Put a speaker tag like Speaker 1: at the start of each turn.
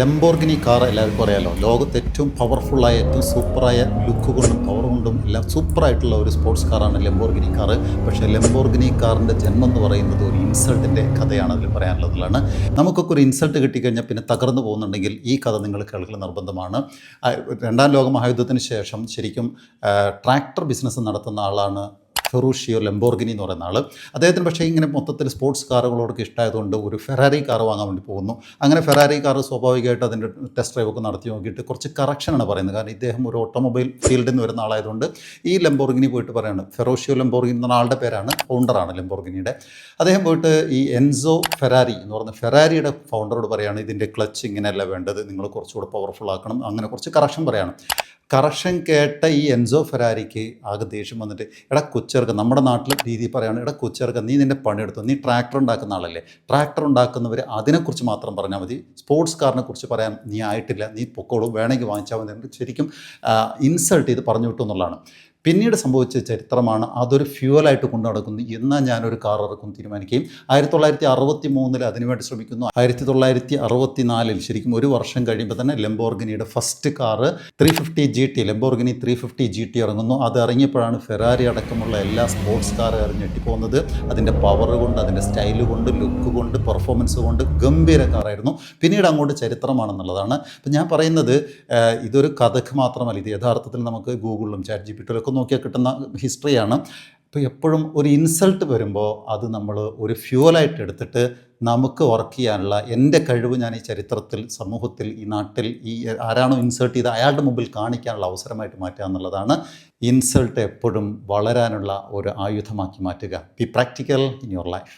Speaker 1: Lamborghini car എല്ലാവർക്കും അറിയാലോ. ലോകത്ത് ഏറ്റവും പവർഫുള്ളായ ഏറ്റവും സൂപ്പറായ ലുക്ക് കൊണ്ടും പവർ കൊണ്ടും എല്ലാം സൂപ്പറായിട്ടുള്ള ഒരു സ്പോർട്സ് കാറാണ് ലംബോർഗിനി കാർ പക്ഷേ ലംബോർഗിനി കാറിന്റെ ജന്മം എന്ന് പറയുന്നത് ഒരു ഇൻസൾട്ടിന്റെ കഥയാണ് അതിൽ പറയാനുള്ളതാണ് നമുക്കൊക്കെ ഒരു ഇൻസൾട്ട് കിട്ടിക്കഴിഞ്ഞാൽ പിന്നെ തകർന്നു പോകുന്നുണ്ടെങ്കിൽ ഈ കഥ നിങ്ങൾ കേൾക്കൽ നിർബന്ധമാണ്. രണ്ടാം ലോക മഹായുദ്ധത്തിന് ശേഷം ശരിക്കും ട്രാക്ടർ ബിസിനസ് നടത്തുന്ന ആളാണ് ഫെറൂഷിയോ ലംബോർഗിനി എന്ന് പറയുന്ന ആൾ അദ്ദേഹത്തിന് പക്ഷേ ഇങ്ങനെ മൊത്തത്തിൽ സ്പോർട്സ് കാറുകളോടൊക്കെ ഇഷ്ടമായതുകൊണ്ട് ഒരു ഫെറാറി കാർ വാങ്ങാൻ വേണ്ടി പോകുന്നു. അങ്ങനെ ഫെറാറി കാർ സ്വാഭാവികമായിട്ട് അതിന്റെ ടെസ്റ്റ് ഡ്രൈവ് ഒക്കെ നടത്തി നോക്കിയിട്ട് കുറച്ച് കറക്ഷനാണ് പറയുന്നത്. കാരണം ഇദ്ദേഹം ഒരു ഓട്ടോമൊബൈൽ ഫീൽഡിൽ നിന്ന് വരുന്ന ആളായതുകൊണ്ട് ഈ ലംബോർഗിനി പോയിട്ട് പറയുകയാണ് ഫെറോഷിയോ ലംബോർഗിനി എന്ന ആളുടെ പേരാണ് ഫൗണ്ടറാണ് ലംബോർഗിനിയുടെ. അദ്ദേഹം പോയിട്ട് ഈ എൻസോ ഫെറാരി എന്ന് പറയുന്ന ഫെറാരിയുടെ ഫൗണ്ടറോട് പറയുകയാണ് ഇതിന്റെ ക്ലച്ച് ഇങ്ങനെയല്ല വേണ്ടത്. നിങ്ങൾ കുറച്ചുകൂടെ പവർഫുൾ ആക്കണം. അങ്ങനെ കുറച്ച് കറക്ഷൻ പറയുകയാണ് കറക്ഷൻ കേട്ട ഈ എൻസോ ഫെരാരിക്ക് ആകെ ദേഷ്യം വന്നിട്ട് എടാ കൊച്ചേർക്ക് നമ്മുടെ നാട്ടിലെ രീതി പറയുകയാണ് എടാ കൊച്ചേർക്ക് നീ നിന്റെ പണിയെടുത്തു നീ ട്രാക്ടർ ഉണ്ടാക്കുന്ന ആളല്ലേ? ട്രാക്ടർ ഉണ്ടാക്കുന്നവർ അതിനെക്കുറിച്ച് മാത്രം പറഞ്ഞാൽ മതി. സ്പോർട്സ് കാറിനെ കുറിച്ച് പറയാൻ നീ ആയിട്ടില്ല നീ പൊക്കോളൂ വേണമെങ്കിൽ വാങ്ങിച്ചാൽ മതി. ശരിക്കും ഇൻസൾട്ട് ചെയ്ത് പറഞ്ഞു വിട്ടു എന്നുള്ളതാണ്. പിന്നീട് സംഭവിച്ച ചരിത്രമാണ് അതൊരു ഫ്യൂവലായിട്ട് കൊണ്ടു നടക്കുന്നു എന്നാൽ ഞാനൊരു കാർ ഇറക്കും തീരുമാനിക്കുകയും ആയിരത്തി തൊള്ളായിരത്തി അറുപത്തി മൂന്നിൽ അതിനുവേണ്ടി ശ്രമിക്കുന്നു. ആയിരത്തി തൊള്ളായിരത്തി അറുപത്തി നാലിൽ ശരിക്കും ഒരു വർഷം കഴിയുമ്പോൾ തന്നെ ലംബോർഗിനിയുടെ first car three fifty G T Lamborghini three fifty G T ഇറങ്ങുന്നു. അത് ഇറങ്ങിയപ്പോഴാണ് ഫെറാരി അടക്കമുള്ള എല്ലാ സ്പോർട്സ് കാർ എറിഞ്ഞെട്ടിപ്പോകുന്നത് അതിന്റെ പവർ കൊണ്ട് അതിന്റെ സ്റ്റൈൽ കൊണ്ട് ലുക്ക് കൊണ്ട് പെർഫോമൻസ് കൊണ്ട് ഗംഭീര കാറായിരുന്നു പിന്നീട് അങ്ങോട്ട് ചരിത്രമാണെന്നുള്ളതാണ്. അപ്പം ഞാൻ പറയുന്നത് ഇതൊരു കഥക്ക് മാത്രമല്ല. ഇത് യഥാർത്ഥത്തിൽ നമുക്ക് ഗൂഗിളിലും ചാറ്റ് ജി പി ടിയിലൊക്കെ നോക്കിയാൽ കിട്ടുന്ന ഹിസ്റ്ററിയാണ്. അപ്പോൾ എപ്പോഴും ഒരു ഇൻസൾട്ട് വരുമ്പോൾ അത് നമ്മൾ ഒരു ഫ്യൂവലായിട്ട് എടുത്തിട്ട് നമുക്ക് വർക്ക് ചെയ്യാനുള്ള എന്റെ കഴിവ് ഞാൻ ഈ ചരിത്രത്തിൽ സമൂഹത്തിൽ ഈ നാട്ടിൽ ഈ ആരാണോ ഇൻസൾട്ട് ചെയ്ത് അയാളുടെ മുമ്പിൽ കാണിക്കാനുള്ള അവസരമായിട്ട് മാറ്റുക എന്നുള്ളതാണ്. ഇൻസൾട്ട് എപ്പോഴും വളരാനുള്ള ഒരു ആയുധമാക്കി മാറ്റുക. Be practical in your life